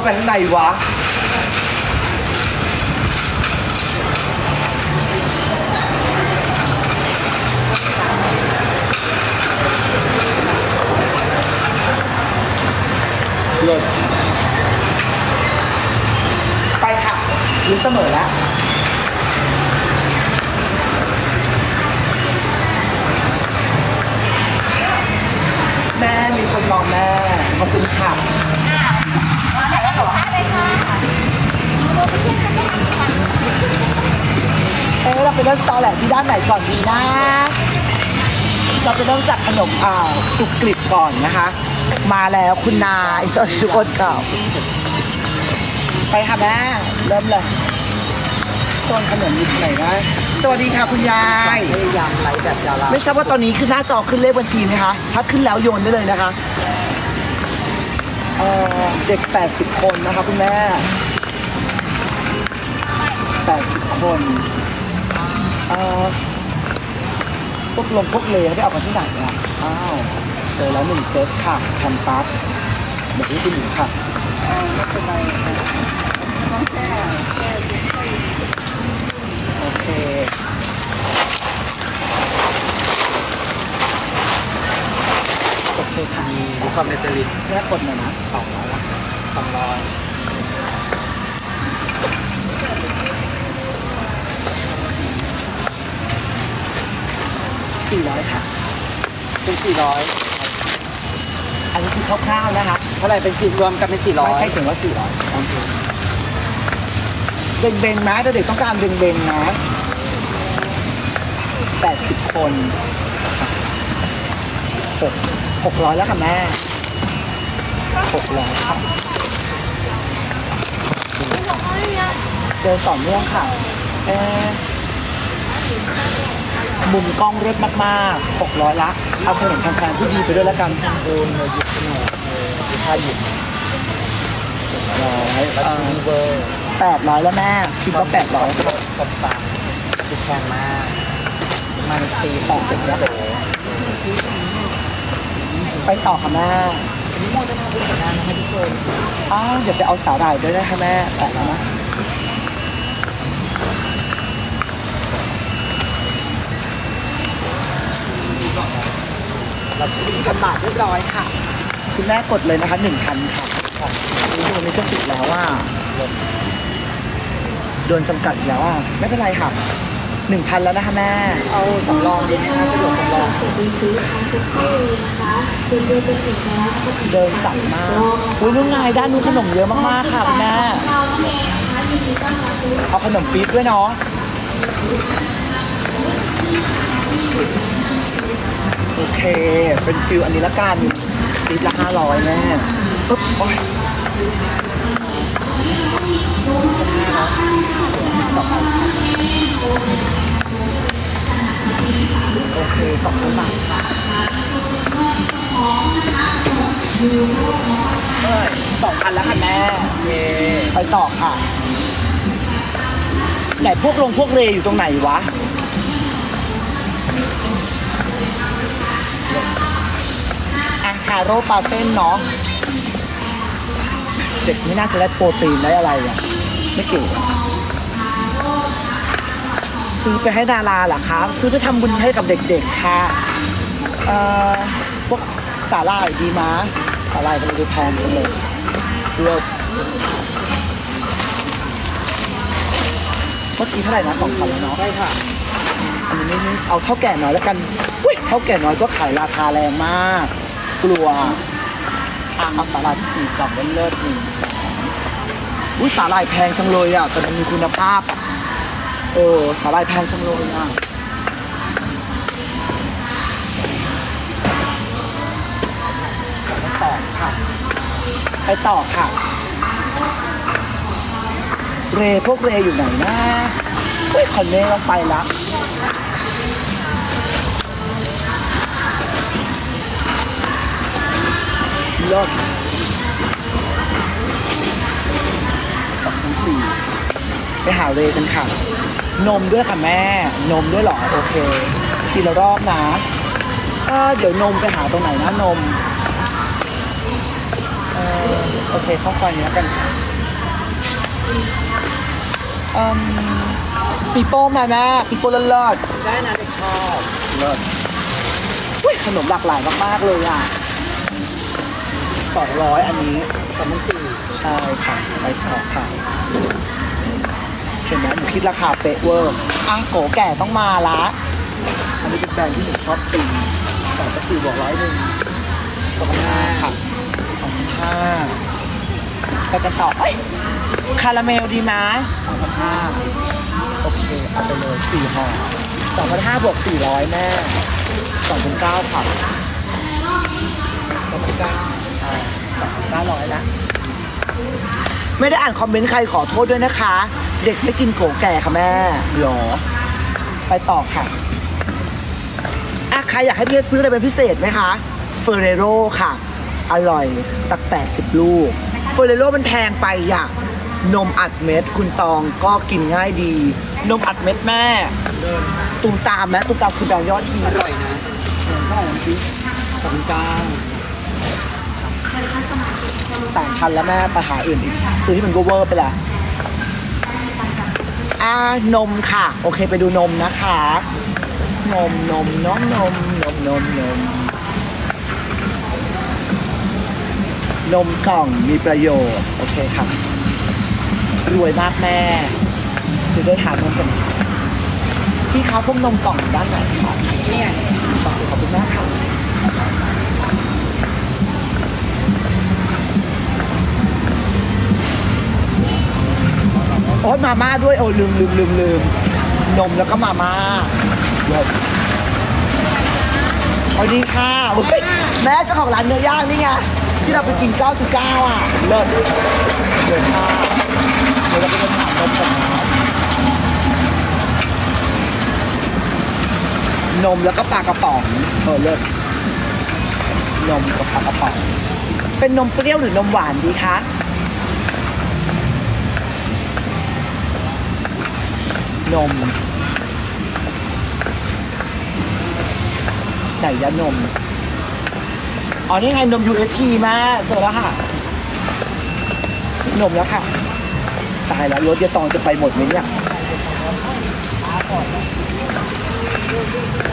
าไปข้างในวะ เลิศไปค่ะรู้เสมอแล้ว แม่มีคนรองแม่ขอบคุณค่ะ เอ๊ะเราไปเริ่มตอแหลที่ด้านไหนก่อนดีนะ เราไปเริ่มจากขนมอ่าวกรุบกริบก่อนนะคะ มาแล้วคุณนายสวัสดีทุกคนค่ะไปค่ะแม่เริ่มเลยโซนขนมอยู่ไหนนะสวัสดีค่ะคุณยายยามไลแบบดาราไม่ทราบว่าตอนนี้คือหน้าจอขึ้นเลขบัญชีไหมคะถ้าขึ้นแล้วโยนได้เลยนะคะเเด็ก 80 คนนะคะคุณแม่ 80 คนเอ่อพวกลมพวกเลเขาไปเอากันที่ไหนอะอ้าวเจอแล้วหนึ่งเซตค่ะแคมปัสเดี๋ยวนี้คุณหนูค่ะไม่เป็นไรค่ะต้องแค่แค่แค่โอเคโอเคค่ะมีความเนเจอรินแม่กดหน่อยนะสองร้อยละสองร้อย 400 ค่ะ เป็นสี่ร้อยอันนี้คือคร่าวๆนะคะเท่าไหร่เป็นสี่รวมกันเป็นสี่ร้อยไม่ใช่ถึงว่า 400เบงเบงๆนะเด็กๆต้องการเบงเบงๆนะ 80 คนหกหกร้อยแล้วค่ะแม่หกร้อยค่ะเดินต่อเนื่องค่ะ เอ๊ะ มุมกล้องเลิศมากๆ600ละเอาขนมแพงๆที่ดีไปด้วยล้วกันโดนหยิบขนมเลยหยิบผ้าหยิบร้อยแล้วทีเวอร์แปดร้อยแล้วแม่คิดว่าแปดร้อยตบปากคือแพงมาก มันตีแปดสิบแล้วโอ้โหไปต่อค่ะแม่อันนี้โมจะทำเป็นผลงานนะคะทุกคนอ้าวเดี๋ยวไปเอาสาหร่ายด้วยนะคะแม่แปดแล้วนะ เราชิ้นพันบาทเรียบร้อยค่ะ คุณแม่กดเลยนะคะหนึ่งพันค่ะนี่วันนี้ก็สิบแล้วว่าโดนจำกัดอีกแล้วอะไม่เป็นไรค่ะหนึ่งพันแล้วนะคะแม่ เอาสำรองดีไหมคะสะดวกสำรองเดินสั่งมากอุ้ยนุ่งไงด้านนู้นขนมเยอะมากๆค่ะคุณแม่เอาขนมปี๊บด้วยเนาะโอ เค เป็นฟิลอันนี้ละกันปี๊บละห้าร้อยแม่ปึ๊บโอ้ยสองอันโอเคสองพันบาทเอ้ยสองพันแล้วค่ะแม่เย้ไปต่อค่ะ ไหนพวกลงพวกเรอยู่ตรงไหนวะาโร่ปลาเส้นเนาะเด็กไม่น่าจะได้โปรตีนได้อะไรอะ ไม่เกี่ยวอะซื้อไปให้ดาราเหรอคะซื้อไปทำบุญให้กับเด็กๆค่ะเอ่อพวกสาหร่ายดีมะสาหร่ายมันดูแพงจังเลยเลิศเมื่อกี้เท่าไหร่นะสองพันแล้วเนาะใช่ค่ะอันนี้ไม่เอาเท่าแก่น้อยแล้วกันอุ้ยเท่าแก่น้อยก็ขายราคาแรงมาก กลัวอะเอาสาหร่ายที่สี่กล่องเลิศๆหนึ่งสองอุ้ยสาหร่ายแพงจังเลยอะแต่มันมีคุณภาพเออสาหร่ายแพงจังเลยอะสองค่ะ ไปต่อค่ะ เรพวกเรอยู่ไหนนะเฮ้ยคอนเน่ต้องไปละ เลิศสองพันสี่ไปหาเรกันค่ะ นมด้วยค่ะแม่ นมด้วยเหรอ โอเค ทีละรอบนะเออเดี๋ยวนมไปหาตรงไหนนะนมเออโอเคเข้าซอยนี้แล้วกันอืมปีโป้มาแม่ปีโป้เลิศได้นะเด็กชอบๆเลิศอุ้ยขนมหลากหลายมาก ๆ เลยอะ สองร้อยอันนี้สองพันสี่ใช่ค่ะ ไปต่อค่ะเห็นไหมหนูคิดราคาเป๊ะเวอร์อะโกแก่ต้องมาละ อันนี้เป็นแบรนด์ที่หนูชอบตีสองจากสี่บวกร้อยหนึ่งสองพันห้าค่ะสองพันห้าไปกันต่อเอ้ยคาราเมลดีไหมสองพันห้าโอเค เอาไปเลยสี่ห่อสองพันห้าบวกสี่ร้อยแม่สองพันเก้าค่ะสองพันเก้า สองพันเก้าร้อยละไม่ได้อ่านคอมเมนต์ใครขอโทษด้วยนะคะ เด็กไม่กินโกแก่ค่ะแม่หรอ ไปต่อค่ะอะใครอยากให้พี่ซื้ออะไรเป็นพิเศษไหมคะเฟอร์เรโรค่ะ อร่อยสัก 80 ลูกเฟอร์เรโรมันแพงไปอะนมอัดเม็ด คุณตองก็กินง่ายดี นมอัดเม็ดแม่ตูมตามไหมตูมตามคุณดาวยอดทีอร่อยนะเท่าไหร่นะพี่สองพันเก้า สามพันแล้วแม่ไปหาอื่นอีกซื้อที่มันเวอร์ๆไปละอ่านมค่ะ โอเคไปดูนมนะคะ นมนมน้องนมนมนมนมนมกล่องมีประโยชน์ โอเคค่ะ รวยมากแม่คือได้ทานนมกันพี่เขาพวกนมกล่องอยู่ด้านไหนคะเนี่ยขอบคุณมากค่ะ โอ๊ยมาม่าด้วยโอ้ลืมลืมลืมลืมนมแล้วก็มาม่าเลิศสวัสดีค่ะโอ้ยแม่เจ้าของร้านเนื้อย่างนี่ไงที่เราไปกิน99อะเลิศเดินมาเดี๋ยวเราไปเดินถามนมกันนมแล้วก็ปลากระป๋องเออเลิศนมกับปลากระป๋องเป็นนมเปรี้ยวหรือนมหวานดีคะ นม ไหนยานม อ๋อ นี่ไงนม UST มาเจอแล้วค่ะนมแล้วค่ะ ตายแล้วรถยายตองจะไปหมดไหมเนี่ย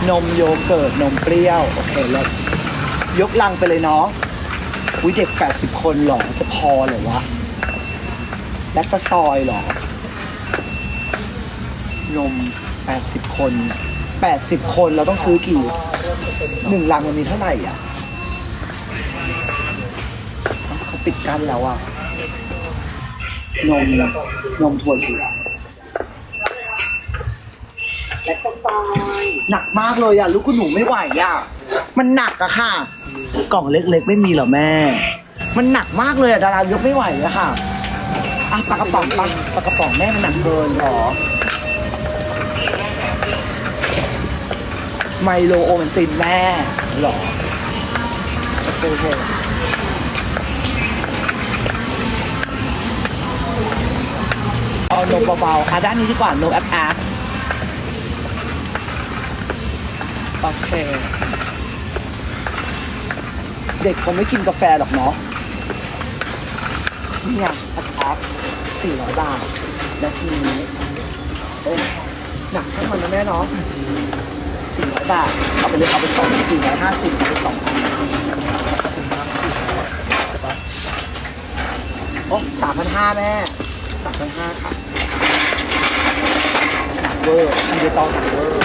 นมโยเกิร์ตนมเปรี้ยว โอเคแล้วยกลังไปเลยเนาะอุ้ยเด็ก 80 คนหรอ จะพอเหรอวะ แลคตาซอยหรอ นม 80 คน 80 คนเราต้องซื้อกี่หนึ่งลังมันมีเท่าไหร่อะเขาปิดกั้นแล้วอะนมนมถั่วเหลืองและก็อยหนักมากเลยอะลูกคุณหนูไม่ไหวอะมันหนักอะค่ะ กล่องเล็กๆ ไม่มีเหรอแม่ มันหนักมากเลยอะดารายกไม่ไหวอะค่ะอะปลากระป๋องปลาปากระป๋องแม่มันหนักเกินหรอ ไมโลโอเมนตินแม่หรอโอเคโอเคเอานมเบาๆอะด้านนี้ดีกว่านมแอปแอปโอเค เด็กคงไม่กินกาแฟหรอกเนาะนี่ไงแอปแอปสี่ร้อยบาท และชิ้นนี้โอ้หนักช่างมันนะแม่เนาะ สี่ร้อยบาท เอาไปเลยเอาไปสองสี่ร้อยห้าสิบเอาไปสองอันโอ้สามพันห้าแม่สามพันห้าค่ะหนักเวอร์อันเดตองหนักเวอร์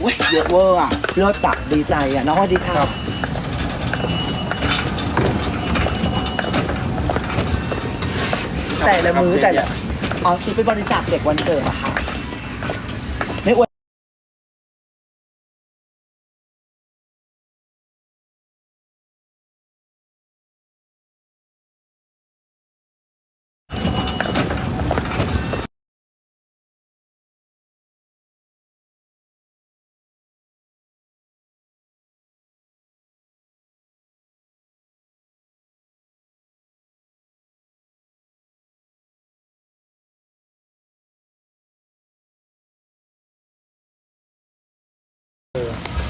เว้ยเยอะเวอร์อะเลิศตักดีใจอะ น้องสวัสดีครับแต่ละมือแต่ละอ๋อซื้อไปบริจาคเด็กวันเกิดอะค่ะ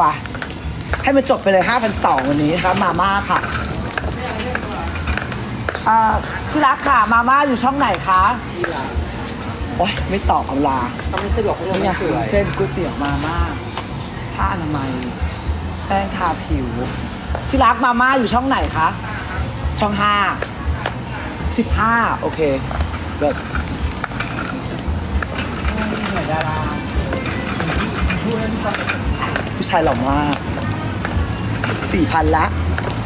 ไป ให้มันจบไปเลย5,200วันนี้นะครับ มาม่าค่ะอ่าที่รักค่ะ มาม่าอยู่ช่องไหนคะ ที่ร้านโอ๊ย ไม่ตอบเอาลาก็ไม่สะดวกเพราะเรานี่ไงไม่สวยเส้นก๋วยเตี๋ยวมาม่าผ้าอนามัยแป้งทาผิว ที่รักมาม่าอยู่ช่องไหนคะ ช่องห้าสิบห้าโอเคเกิด ผู้ชายหล่อมากสี่พันละ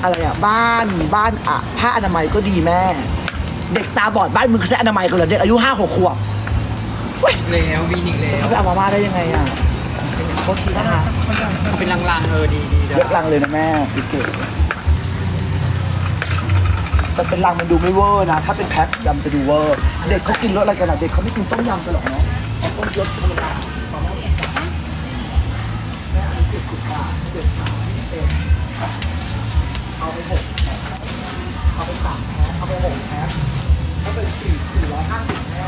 อะไรอะบ้านบ้านอะผ้าอนามัยก็ดีแม่ เด็กตาบอดบ้านมึงเขาใช้อนามัยกันเหรอเด็กอายุห้าหกขวบแล้ววีนิกแล้จะวเข้าไปเอามาม่าได้ยังไงอะโทษทีนะคะเป็นลางๆเออดีดีเยอะลังเลยนะแม่พี่เก๋แต่เป็นลังมันดูไม่เวอร์นะ ถ้าเป็นแพ็คยำจะดูเวอร์ เด็กเขากินรสอะไรกันอะเด็กเขาไม่กินต้มยำกันหรอกเนาะเอาต้มยำธรรมดา เอาไปหกแพ็คถ้าเป็นสี่สี่ร้อยห้าสิบแม่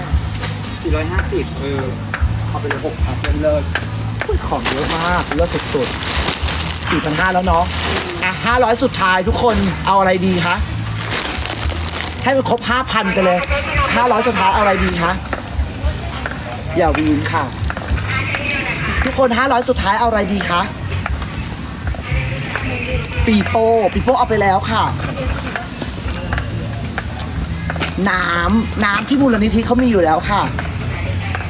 สี่ร้อยห้าสิบเออเอาไปเลยหกพันเลิศๆอุ้ยของเยอะมากเลิศสุดๆสี่พันห้าแล้วเนาะอะห้าร้อยสุดท้ายทุกคนเอาอะไรดีคะให้มันครบห้าพันไปเลยห้าร้อยสุดท้ายเอาอะไรดีคะอย่าวีนค่ะ ทุกคนห้าร้อยสุดท้ายเอาอะไรดีคะปีโป้ปีโป้เอาไปแล้วค่ะ น้ำน้ำที่มูลนิธิเขามีอยู่แล้วค่ะ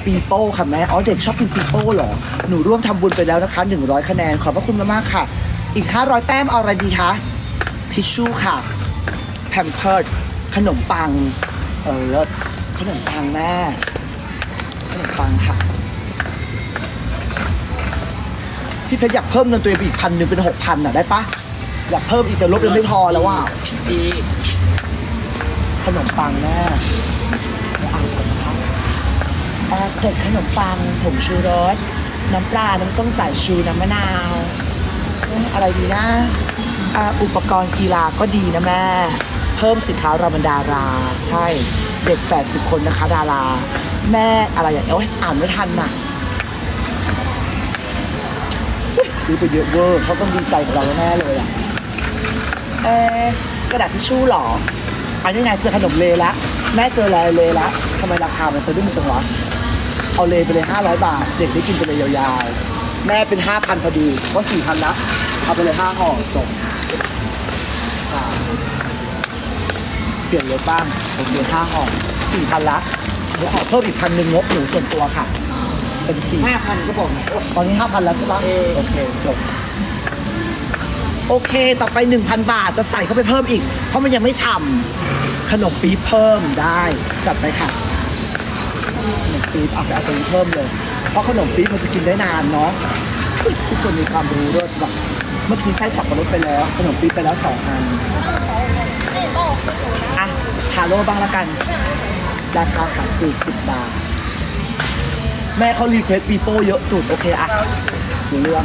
ปีโป้ค่ะแม่อ๋อเด็กชอบกินปีโป้เหรอ หนูร่วมทำบุญไปแล้วนะคะ 100 คะแนน ขอบพระคุณมากๆค่ะ อีก 500 แต้มเอาอะไรดีคะ ทิชชู่ค่ะ แพมเพิร์ดขนมปัง เออขนมปังแม่ ขนมปังค่ะ พี่เพชรอยากเพิ่มเงินตัวเองไปอีกพันหนึ่งเป็นหกพันอะได้ปะอยากเพิ่มอีกแต่ลบยังไม่พอแล้วว่าดี ขนมปังแม่อ่านก่อนนะคะเอ่อเกล็ดขนมปังผงชูรส น้ำปลา น้ำส้มสายชู น้ำมะนาวอะอะไรดีนะอ่าอุปกรณ์กีฬาก็ดีนะแม่ เพิ่มสินค้าเรามันดารา ใช่ เด็ก 80 คนนะคะ ดารา แม่อะไรอย่างเอ้ยอ่านไม่ทันน่ะ ซื้อไปเยอะเวอร์เขาต้องดีใจกับเราแน่เลยอะ เอ๊ะกระดาษทิชชู่เหรอ อันนี้ไงเจอขนมเลละแม่เจออะไรเลละทำไมราคามันสะดุ้งจังวะเอาเลไปเลย 500 บาท เด็กได้กินไปเลยยาวๆ แม่เป็น 5,000พอดีก็4,000ละเอาไปเลย5ห่อจบอ่าเปลี่ยนรถบ้างโอเค5ห่อ4,000ละเดี๋ยวขอเพิ่มอีกพันหนึ่งงบหนูส่วนตัวค่ะ เป็นสี่ห้าพันก็บอกโอ้ตอนนี้5,000แล้วใช่ปะเออโอเคจบ โอเค ต่อไป 1,000 บาทจะใส่เข้าไปเพิ่มอีก เพราะมันยังไม่ฉ่ำขนมปี๊บเพิ่มได้ จัดไปค่ะขนมปี๊บเอาไปเอาตรงนี้เพิ่มเลย เพราะขนมปี๊บมันจะกินได้นานเนาะทุกคนมีความรู้ด้วยแบบเมื่อกี้ไส้สับปะรดไปแล้ว ขนมปี๊บไปแล้วสองอันอะทาโร่บ้างละกัน ราคาขายปีกสิบบาท แม่เขารีเควสปีโป้เยอะสุด โอเคอะดูเรื่อง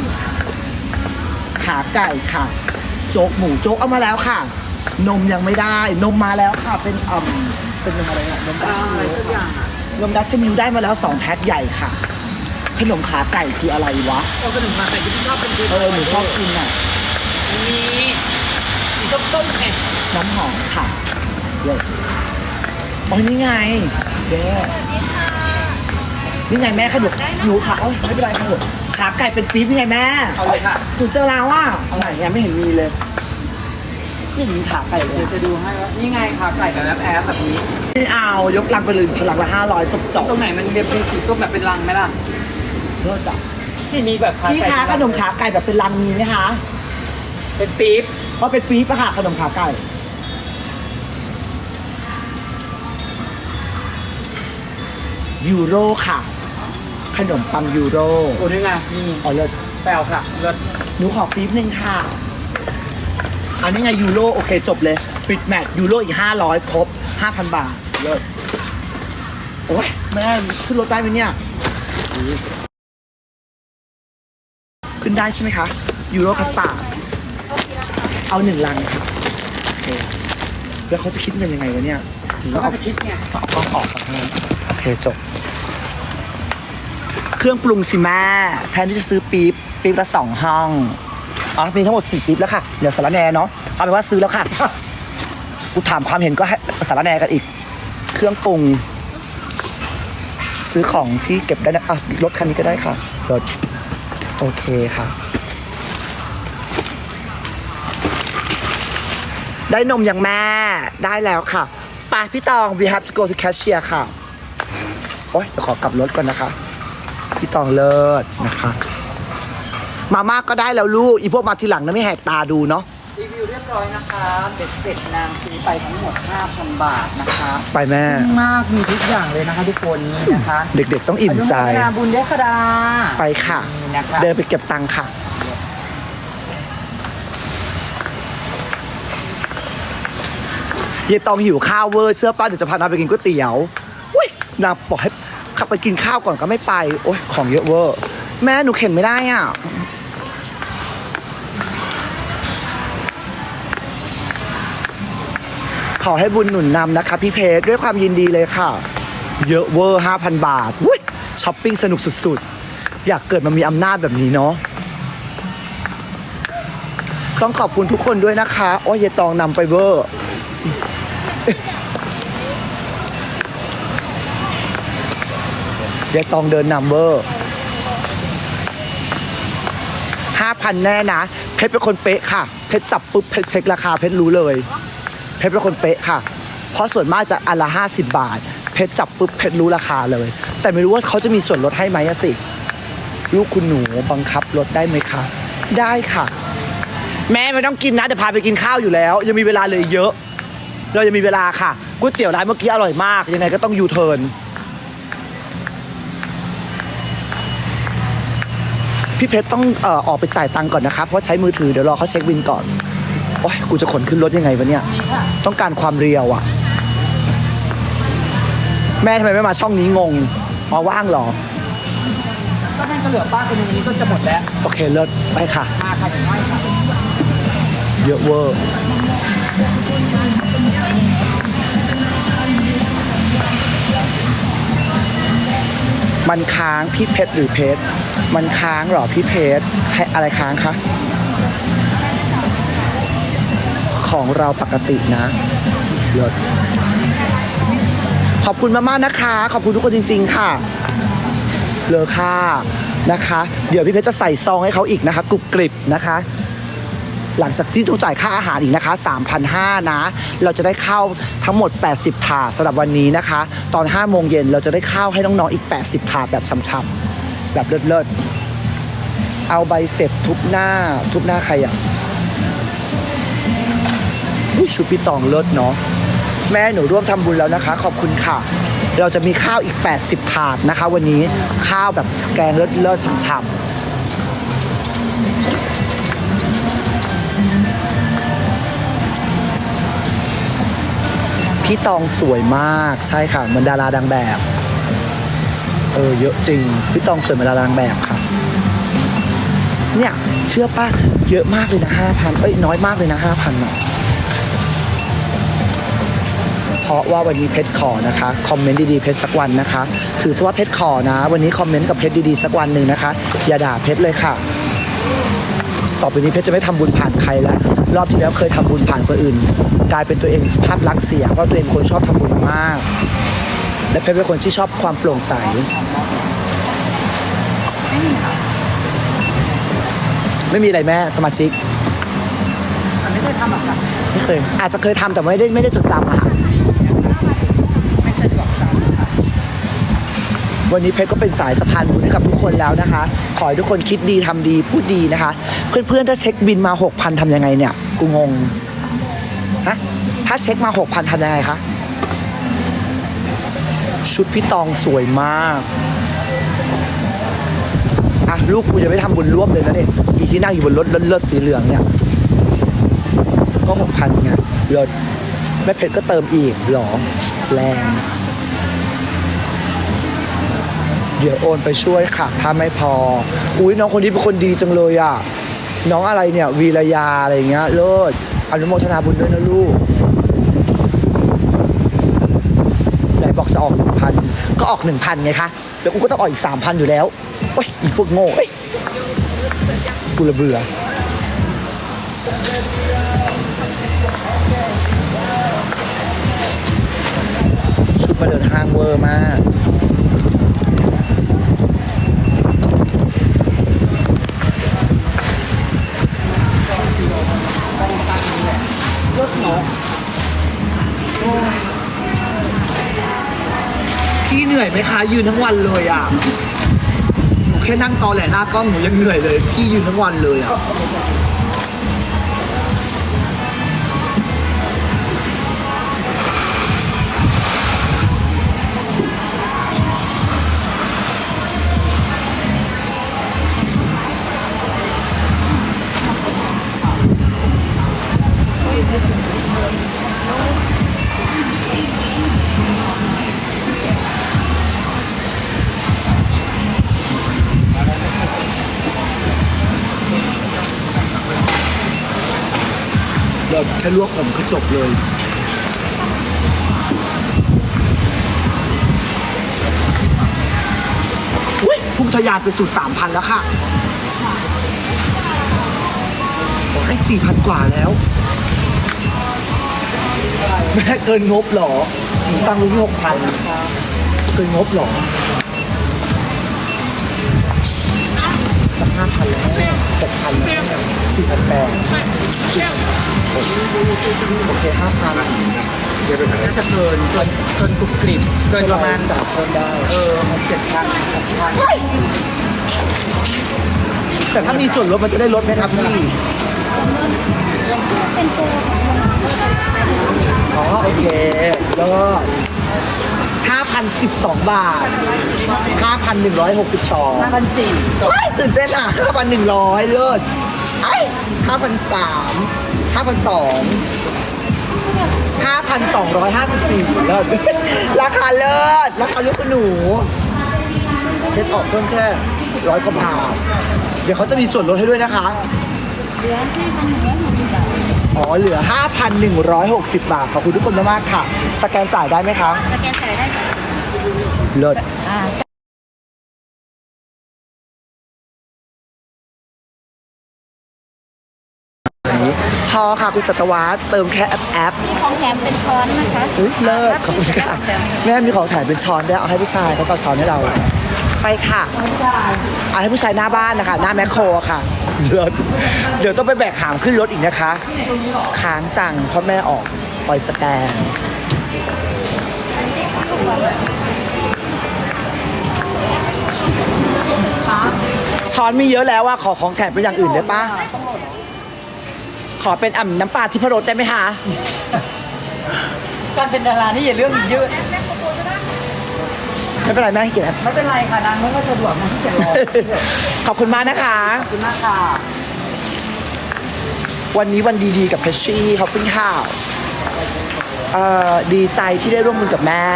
ขาไก่ค่ะ โจ๊กหมูโจ๊กเอามาแล้วค่ะ นมยังไม่ได้ นมมาแล้วค่ะ เป็นอ่อมเป็นนมอะไรอะนมดัชอะไรมิลทุกอย่างอะนมดัชมิลได้มาแล้วสองแพ็คใหญ่ค่ะ ขนมขาไก่คืออะไรวะ เอาขนมมาใส่ที่ชอบเป็นคือเออหนูชอบกินอะอันนี้สีส้มๆเผ็ดน้ำหอมค่ะเลยโอ้ยนี่ไงเด้นี่ไงแม่ขนมหนูค่ะโอ้ยไม่เป็นไรค่ะลูก ขาไก่เป็นปี๊บนี่ไงแม่เอาเลยค่ะหนูเจอแล้วว่าไหนเนี่ยไม่เห็นมีเลยไม่เห็นมีขาไก่เลยเดี๋ยวจะดูให้ว่านี่ไงขาไก่แบบแอปแอปแบบนี้ ไม่เอายกลังไปเลยพลังละห้าร้อยจบจบตรงไหนมันเป็นสีส้มแบบเป็นรังไหมล่ะเลิศอะที่มีแบบขาพี่ไก่คะขนมขาไก่แบบเป็นลังมีไหมคะเป็นปี๊บเพราะเป็นปี๊บอะค่ะขนมขาไก่ยูโรค่ะ ขนมปังยูโรโอ้นี่ไงนี่เอาเลิศแปลวค่ะเลิศหนูขอปี๊บหนึ่งค่ะ อันนี้ไงยูโรโอเคจบเลยฟิตแมทยูโรอีกห้าร้อยครบห้าพันบาท เลิศโอ้ยแม่ขึ้นรถได้ไหมเนี่ย ขึ้นได้ใช่ไหมคะ ยูโรคัสตาร์ดเอาหนึ่งลังค่ะโอเคแล้วเขาจะคิดเงินยังไงวะเนี่ยหรือเขาว่าก็เอาจะคิดไงเอากล้องออกก่อนนะโอเคจบ เครื่องปรุงสิแม่แทนที่จะซื้อปี๊บปี๊บละสองห้องอ๋อมีทั้งหมดสี่ปี๊บแล้วค่ะ เดี๋ยวสารแหนเนาะเอาเป็นว่าซื้อแล้วค่ะกูถามความเห็นก็ให้สารแหนกันอีก เครื่องปรุง ซื้อของที่เก็บได้นะอะรถคันนี้ก็ได้ค่ะรถโอเคค่ะ ได้นมอย่างแม่ได้แล้วค่ะไปพี่ตอง we have to go to cashier ค่ะ โอ๊ยเดี๋ยวขอกลับรถก่อนนะคะ พี่ตองเลิศนะคะ มาม่าก็ได้แล้วลูก อีพวกมาทีหลังนะไม่แหกตาดูเนาะ รีวิวเรียบร้อยนะคะเบ็ดเสร็จนางซื้อไปทั้งหมด 5,000 บาทนะคะไปแม่ซึ่งมากมีทุกอย่างเลยนะคะทุกคนนี่นะคะเด็กๆต้องอิ่มใจ อนุโมทนาบุญด้วยค่ะดา ไปค่ะ นี่นะคะ เดินไปเก็บตังค์ค่ะ เยายตองหิวข้าวเวอร์เสื้อป้าเดี๋ยวจะพานางไปกินก๋วยเตี๋ยวอุ้ยนางบอกให้ ขับไปกินข้าวก่อนก็ไม่ไป โอ้ยของเยอะเวอร์แม่หนูเข็นไม่ได้อะขอให้บุญหนุนนำนะคะพี่เพชรด้วยความยินดีเลยค่ะ เยอะเวอร์ 5,000 บาทอุ้ยช้อปปิ้งสนุกสุดๆ อยากเกิดมามีอำนาจแบบนี้เนาะต้องขอบคุณทุกคนด้วยนะคะ โอ้ยเยตองนำไปเวอร์ ยายตองเดินนำเวอร์ห้าพันแน่นะ เพชรเป็นคนเป๊ะค่ะ เพชรจับปุ๊บเพชรเช็คราคาเพชรรู้เลย เพชรเป็นคนเป๊ะค่ะ เพราะส่วนมากจะอันละห้าสิบบาท เพชรจับปุ๊บเพชรรู้ราคาเลย แต่ไม่รู้ว่าเขาจะมีส่วนลดให้ไหมอะสิ ลูกคุณหนูบังคับลดได้ไหมคะ ได้ค่ะ แม่ไม่ต้องกินนะเดี๋ยวพาไปกินข้าวอยู่แล้ว ยังมีเวลาเลยเยอะ เรายังมีเวลาค่ะก๋วยเตี๋ยวร้านเมื่อกี้อร่อยมาก ยังไงก็ต้องยูเทิร์น พี่เพชรต้องเอ่อออกไปจ่ายตังค์ก่อนนะครับ เพราะใช้มือถือเดี๋ยวรอเขาเช็คบินก่อน โอ้ยกูจะขนขึ้นรถยังไงวะเนี่ย ต้องการความเรียวอะ แม่ทำไมไม่มาช่องนี้งงอ๋อว่างเหรอ ก็ให้ก็เหลือป้าคนหนึงวันนี้ก็จะหมดแล้วโอเคเลิศไปค่ะ มาค่ะอย่างน้อยค่ะเยอะเวอร์มันค้างพี่เพชรหรือเพชร มันค้างเหรอพี่เพชรใครอะไรค้างคะของเราปกตินะเลิศขอบคุณมากๆนะคะ ขอบคุณทุกคนจริง ๆ ค่ะเลอค่านะคะ เดี๋ยวพี่เพชรจะใส่ซองให้เขาอีกนะคะกรุบกริบนะคะ หลังจากที่ต้องจ่ายค่าอาหารอีกนะคะ3,500นะ เราจะได้ข้าวทั้งหมด 80 ถาดสำหรับวันนี้นะคะ ตอน5โมงเย็นเราจะได้ข้าวให้น้องๆอีก 80 ถาดแบบช่ำๆ แบบเลิศๆเอาใบเสร็จทุบหน้า ทุบหน้าใครอะอุ๊ยชุดพี่ตองเลิศเนาะแม่หนูร่วมทำบุญแล้วนะคะ ขอบคุณค่ะ เราจะมีข้าวอีก 80 ถาดนะคะ วันนี้ข้าวแบบแกงเลิศๆช่ำๆพี่ตองสวยมากใช่ค่ะเหมันดาราดังแบบ เออเยอะจริง พี่ตองสวยเหมือนดารางแบบค่ะ เนี่ยเชื่อป้าเยอะมากเลยนะห้าพันเอ้ยน้อยมากเลยนะห้าพันอะเพราะว่าวันนี้เพชรขอนะคะคอมเมนต์ดีๆเพชรสักวันนะคะถือซะว่าเพชรขอนะ วันนี้คอมเมนต์กับเพชรดีๆสักวันหนึ่งนะคะ อย่าด่าเพชรเลยค่ะ ต่อไปนี้เพชรจะไม่ทำบุญผ่านใครแล้ว รอบที่แล้วเคยทำบุญผ่านคนอื่น กลายเป็นตัวเองภาพลักษณ์เสียเพราะตัวเองคนชอบทำบุญมาก และเพชรเป็นคนที่ชอบความโปร่งใส ไม่มีค่ะไม่มีอะไรแม่สมาชิก มันไม่เคยทำหรอกค่ะไม่เคย อาจจะเคยทำแต่ไม่ได้ไม่ได้จดจำอะค่ะ ไม่สะดวกจำค่ะวันนี้เพชรก็เป็นสายสะพานบุญให้กับทุกคนแล้วนะคะ ขอให้ทุกคนคิดดีทำดีพูดดีนะคะ เพื่อนๆ ถ้าเช็คบินมา 6,000ทำยังไงเนี่ย กูงง ฮะ ถ้าเช็คมา 6,000ทำยังไงคะ ชุดพี่ตองสวยมากอะลูกกูจะไม่ทำบุญร่วมเลยนะเนี่ยอีที่นั่งอยู่บนรถเลิศๆสีเหลืองเนี่ย ก็หกพันไงเลิศแม่เพชรก็เติมอีกหรอแรง เดี๋ยวโอนไปช่วยค่ะถ้าไม่พอ อุ้ยน้องคนนี้เป็นคนดีจังเลยอะ น้องอะไรเนี่ยวีรยาอะไรเงี้ยเลิศอนุโมทนาบุญด้วยนะลูก อกจะออกหนึ่งพันก็ออกหนึ่งพันไงคะแล้วกูก็ต้องออกอีกสามพันอยู่แล้วโอ้ยอีกพวกโง่เอ้ยกูระเบื่อชุดมาเดินห้างเวอร์มาก นื่อยไหมคะยืนทั้งวันเลยอะหนูแค่นั่งตอแหลหน้ากล้องหนูยังเหนื่อยเลย พี่ยืนทั้งวันเลยอะ แค่ลวกผมก็จบเลยอุ้ยพุ่งทะยานไปสู่สามพันแล้วค่ะโอ้ให้สี่พันกว่าแล้ว แม่เกินงบหรอหนูตั้งไว้ที่หกพันเกินงบหรอจะห้าพันแล้วหกพันแล้วสี่พันแปด โอเคห้าพันน่าจะเกินเกินเกินกรุบกริบเกินประมาณสามคนได้เออหกเจ็ดพันหกพันแต่ถ้ามีส่วนลดมันจะได้ลดไหมครับพี่อ๋อโอเคแล้วก็5,012 บาท 5,162ห้าพันสี่ว้ายตื่นเต้นอะ 5,100 เลิศไอ้5,003 5,002 5,254เลิศราคาเลิศราคาลูกคุณหนูเด็ดออกเพิ่มแค่ร้อยกว่าบาท เดี๋ยวเขาจะมีส่วนลดให้ด้วยนะคะ เหลือห้าพันหนึ่งร้อยหกสิบบาทอ๋อ เหลือ 5,160 บาท ขอบคุณทุกคนมากๆค่ะ สแกนจ่ายได้ไหมคะ สแกนจ่ายได้ค่ะเลิศ อ่า พอค่ะคุณสัตวาเติมแค่แอปแอปมีของแถมเป็นช้อนนะคะอุ๊ยเลิศขอบคุณค่ะแม่มีของถ่ายเป็นช้อนด้วยเอาให้ผู้ชายเขาจะเอาช้อนให้เรา ไปค่ะเอาให้ผู้ชายหน้าบ้านนะคะ หน้าแมคโครค่ะเลิศเดี๋ยวต้องไปแบกหามขึ้นรถอีกนะคะค้างจังเพราะแม่ออกปล่อยสแกนช้อนมีเยอะแล้วว่าขอของแถมเป็นอย่างอื่นได้ปะ ขอเป็นอ่ำน้ำปลาทิพรสได้ไหมคะ การเป็นดารานี่อย่าเรื่องเยอะไม่เป็นไรแม่ให้เกียรติไม่เป็นไรค่ะนางไม่ว่าสะดวกนางที่จะรอขอบคุณมากนะคะ ขอบคุณมากค่ะ วันนี้วันดีๆกับเพชชี่ขอบคุณค่ะเอ่อดีใจที่ได้ร่วมมือกับแม่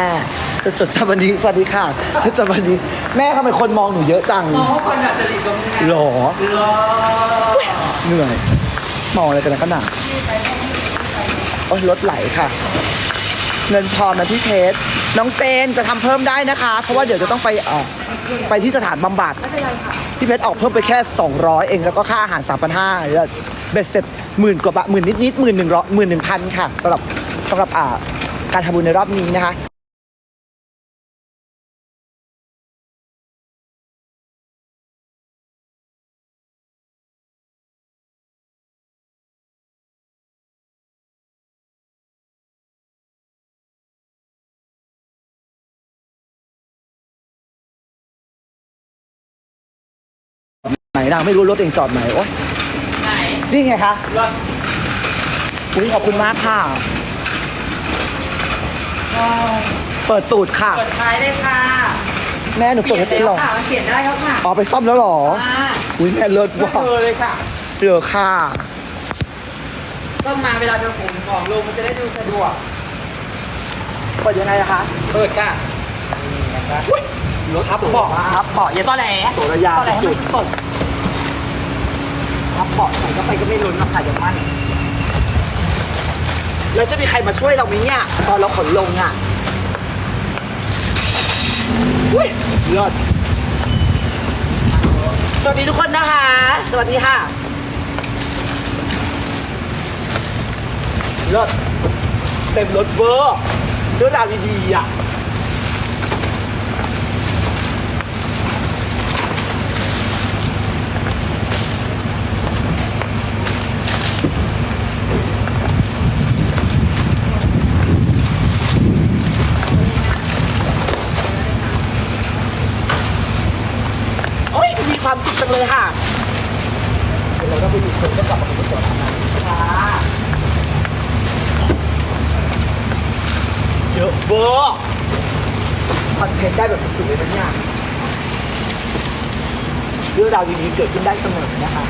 จะจดจำวันนี้สวัสดีค่ะจะจำวันนี้แม่ทำไมคนมองหนูเยอะจังน้องคนอาจจะรีบตรงนี้หรอรอเหนื่อย มองอะไรกันนะขนาดโอ้ยรถไหลค่ะ เงินพอนะพี่เพชรน้องเซนจะทำเพิ่มได้นะคะ เพราะว่าเดี๋ยวจะต้องไปเออไปที่สถานบำบัดพี่เพชรออกเพิ่มไปแค่ 200 เองแล้วก็ค่าอาหาร 3,500แล้วเบ็ดเสร็จหมื่นกว่าบาทหมื่นนิดๆหมื่นหนึ่งร้อยหมื่นหนึ่งพันค่ะสำหรับสำหรับอ่าการทำบุญในรอบนี้นะคะ นนางไม่รู้รถเองจอดไหนโอ๊ยไหนนี่ไงคะรถอุ้ยขอบคุณมากค่ะ เปิดตูดค่ะเปิดท้ายได้ค่ะแม่หนูเปิดให้เปลี่ตียนหรแล้วอค่ะเปลี่ยนได้แล้วค่ะอ๋อไปซ่อมแล้วเหรออ่าอุ้ยแม่เลิศก็ว่ะเธอเลยค่ะเหลือค่ะต้องมาเวลาเธอขนของลงมันจะได้ดูสะดวก เปิดยังไงอะคะเปิดค่ะรถทับเบาะทับเบาะอย่าต้อแหลโสระยาต้อแหลสุสุดดตก ทับเบาะใส่เข้าไปก็ไม่ลุ้นหรอกค่ะเดี๋ยวมันแล้วจะมีใครมาช่วยเราไหมเนี่ยตอนเราขนลงอะอุ้ยเลิศสวัสดีทุกคนนะคะ สวัสดีค่ะเลิศเต็มรถเวอร์เรื่องราวดีๆอะ เลยค่ะเดี๋ยวเราต้องไปดูคนก็กลับมาเป็นผู้ชมค่ะเยอะเวอร์คอนเทนต์ได้แบบสุดๆเลยนะเนี่ยเรื่องราวดีๆเกิดขึ้นได้เสมอนะคะ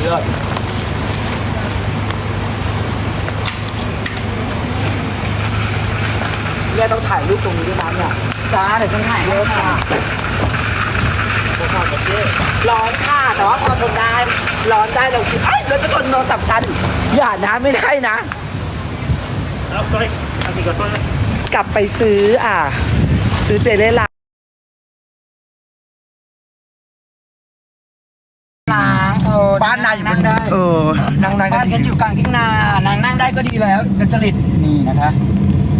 เลิศแม่ต้องถ่ายรูปตรงนี้ด้วยนะเนี่ยจ้าเดี๋ยวฉันถ่ายเยให้อะค่ะค่ะร้อนค่ะ แต่ว่าพอทนได้ ร้อนได้เราคิดเอ้ยเราจะทนนอนสับชั้นอย่านะไม่ได้นะ เอาไปอันนี้ก็ต้นกลับไปซื้ออะ ซื้อเจเล่ลาล้างเธอบ้านนายอยู่บนั่นงได้เออนั่งได้ก็บ้านดีฉันอยู่กลางทุ่งนานางนั่งได้ก็ดีแล้วกระจริตนี่นะคะ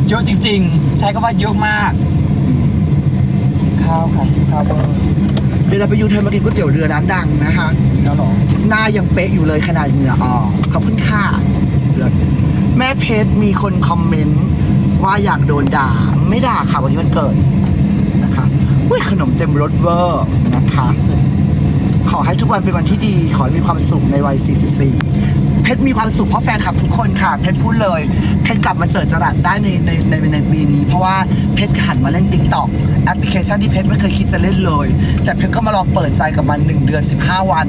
เยอะจริง ๆ ใช้คำว่าเยอะมากกินข้าวค่ะกินข้าวเบอร์เดี๋ยวเราไปยูเทิร์นมากินก๋วยเตี๋ยวเรือร้านดังนะคะแล้วเหรอหน้ายังเป๊ะอยู่เลยขนาดเหงื่อออกขอบคุณค่ะเลิศแม่เพชรมีคนคอมเมนต์ว่าอยากโดนด่าไม่ด่าค่ะวันนี้มันเกิดนะคะอุ้ยขนมเต็มรถเวอร์นะคะขอให้ทุกวันเป็นวันที่ดี ขอให้มีความสุขในวัย 44 เพชรมีความสุขเพราะแฟนคลับทุกคนค่ะ เพชรพูดเลย เพชรกลับมาเจอจรัสได้ในในในในปีนี้ เพราะว่าเพชรหันมาเล่นติ๊กต็อกแอปพลิเคชันที่เพชรไม่เคยคิดจะเล่นเลย แต่เพชรก็มาลองเปิดใจกับมัน 1 เดือน 15 วัน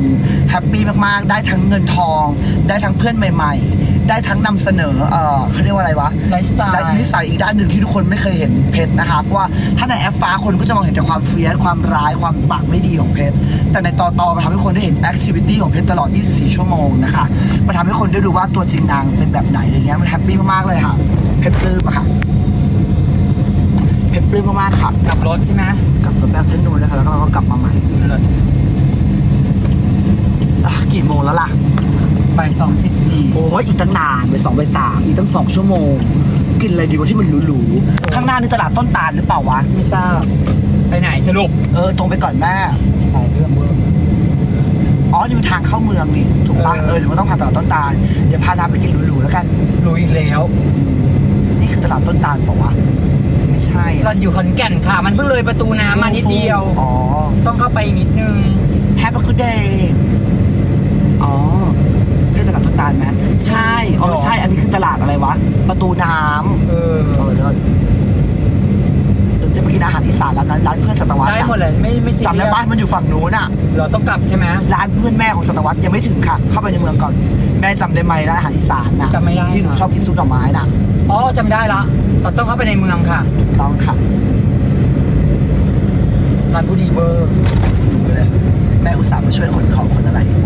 แฮปปี้มากๆ ได้ทั้งเงินทอง ได้ทั้งเพื่อนใหม่ ๆ ได้ทั้งนำเสนอเออเขาเรียกว่าอะไรวะ ไลฟ์สไตล์ และนิสัยอีกด้านหนึ่งที่ทุกคนไม่เคยเห็นเพชรนะคะเพราะว่าถ้าในแอปฟ้าคนก็จะมองเห็นแต่ความเฟี้ยสความร้ายความปากไม่ดีของเพชรแต่ในตอตอมันทำให้คนได้เห็นแอคทิวิตี้ของเพชรตลอด 24 ชั่วโมงนะคะมันทำให้คนได้รู้ว่าตัวจริงนางเป็นแบบไหนอะไรเงี้ยมันแฮปปี้มากๆเลยค่ะ เพชรปลื้มอะค่ะ เพชรปลื้มมากๆค่ะกลับรถใช่ไหมกลับรถแบบเส้นนู้นนะคะแล้วก็เราก็กลับมาใหม่เลิศอะกี่โมงแล้วล่ะ บ่ายสองสิบสี่โอ้ยอีกตั้งนานไปสองไปสามอีกตั้งสองชั่วโมง กินอะไรดีวะที่มันหรูๆข้างหน้านี่ตลาดต้นตาลหรือเปล่าวะ ไม่ทราบ ไปไหนสรุปเออตรงไปก่อนแม่ถ่ายเรื่องเบอร์อ๋อนี่มันทางเข้าเมืองนี่ถูกปะเออ เออเดี๋ยวมันต้องผ่านตลาดต้นตาลเดี๋ยวพาน้ำไปกินหรูๆแล้วกัน รู้อีกแล้วนี่คือตลาดต้นตาลเปล่าวะไม่ใช่เราอยู่ขอนแก่นค่ะ มันเพิ่งเลยประตูน้ำมานิดเดียว อ๋อ ต้องเข้าไปอีกนิดนึง Have a good day อ๋อใช่ตลาดต้นตาลไหมใช่อ๋อไม่ใช่ อันนี้คือตลาดอะไรวะ ประตูน้ำเออเออเลิศหรือจะไปกินอาหารอีสานร้านนั้นร้านเพื่อนสัตวัตได้อะหมดเลยไม่ไม่ซีจำเรีได้ยสบ้านมันอยู่ฝั่งนู้นอะเราต้องกลับใช่ไหมร้านเพื่อนแม่ของสัตวัตยังไม่ถึงค่ะ เข้าไปในเมืองก่อน แม่จำได้ไหมร้านอาหารอีสานนะจำไม่ได้ที่หนูชอบกินซุปดอกไม้น่ะอ๋อจำได้ละเราต้องเข้าไปในเมืองค่ะต้องค่ะร้านผู้ดีเบอร์ดูไปเลย แม่อุตส่าห์มาช่วยขนของขนอะไรทุก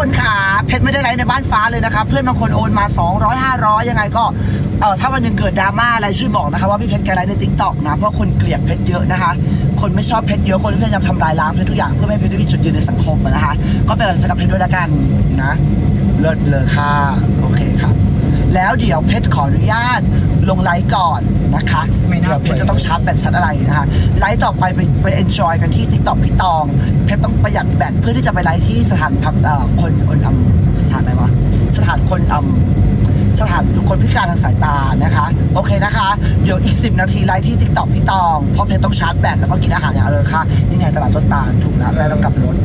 คนค่ะเพชรไม่ได้ไลฟ์ในบ้านฟ้าเลยนะคะเพื่อนบางคนโอนมา 200 500 ยังไงก็เออถ้าวันหนึ่งเกิดดราม่าอะไรช่วยบอกนะคะว่าพี่เพชรแกไลฟ์ในติ๊กต็อกนะเพราะคนเกลียดเพชรเยอะนะคะ คนไม่ชอบเพชรเยอะคนพยายามทำลายล้างเพชรทุกอย่างเพื่อไม่ให้เพชรได้มีจุดยืนในสังคมนะคะ ก็เป็นกำลังใจกับเพชรด้วยละกันนะเลิศเลยค่ะโอเคค่ะแล้วเดี๋ยวเพชรขออนุญาตลงไลฟ์ก่อน นะคะไม่น่าเดี๋ยวเพชรสวยจะต้องชาร์จแบตชัดอะไรนะคะไลฟ์ต่อไปไปไปเอนจอยกันที่ติ๊กต็อกพี่ตอง เพชรต้องประหยัดแบตเพื่อที่จะไปไลฟ์ที่สถานพักเอ่อคนคนอำสถานอะไรวะสถานคนอำสถานคนพิการทางสายตานะคะ โอเคนะคะ เดี๋ยวอีก 10 นาทีไลฟ์ที่ติ๊กต็อกพี่ตองเพราะเพชรต้องชาร์จแบตแล้วก็กินอาหารอย่างอร่อยค่ะนี่ไงตลาดต้นตาลถูกแล้วแม่ต้องกลับรถ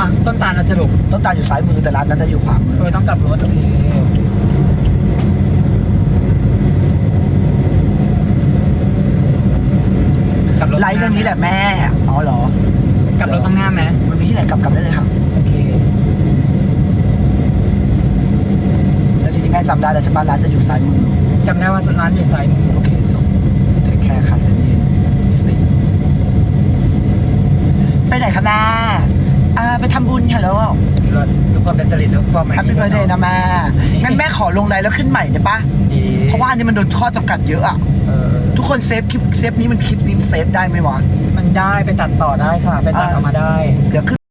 อะต้นตาลนะสรุปต้นตาลอยู่ซ้ายมือแต่ร้านนั้นจะอยู่ขวามือเออต้องกลับรถโอเคกลับ รถไลฟ์เรื่องนี้แหละแม่ อ๋อเหรอ กลับรถข้างหน้าไหมมันมีที่ไหนกลับกลับได้เลยค่ะโอเค แล้วทีนี้แม่จำได้แล้วใช่ปะร้านจะอยู่ซ้ายมือ จำได้ว่าร้านอยู่ซ้ายมือโอเคจบเทคแคร์ค่ะเจนนี่สิไปไหนคะแม่อ่าไปทำบุญค่ะแล้วรถดูความเป็นจริตดูความแฮปปี้เบ t ร์ a เดย์นะแม่งั้นแม่ขอลงไลน์แล้วขึ้นใหม่ได้ปะดีเพราะว่าอันนี้มันโดนข้อจำกัดเยอะอะเออ ทุกคนเซฟคลิปเซฟนี้มันคลิปนี้มันเซฟได้ไหมวะ มันได้ไปตัดต่อได้ค่ะ ไปตัดออกมาได้ เดี๋ยวขึ้น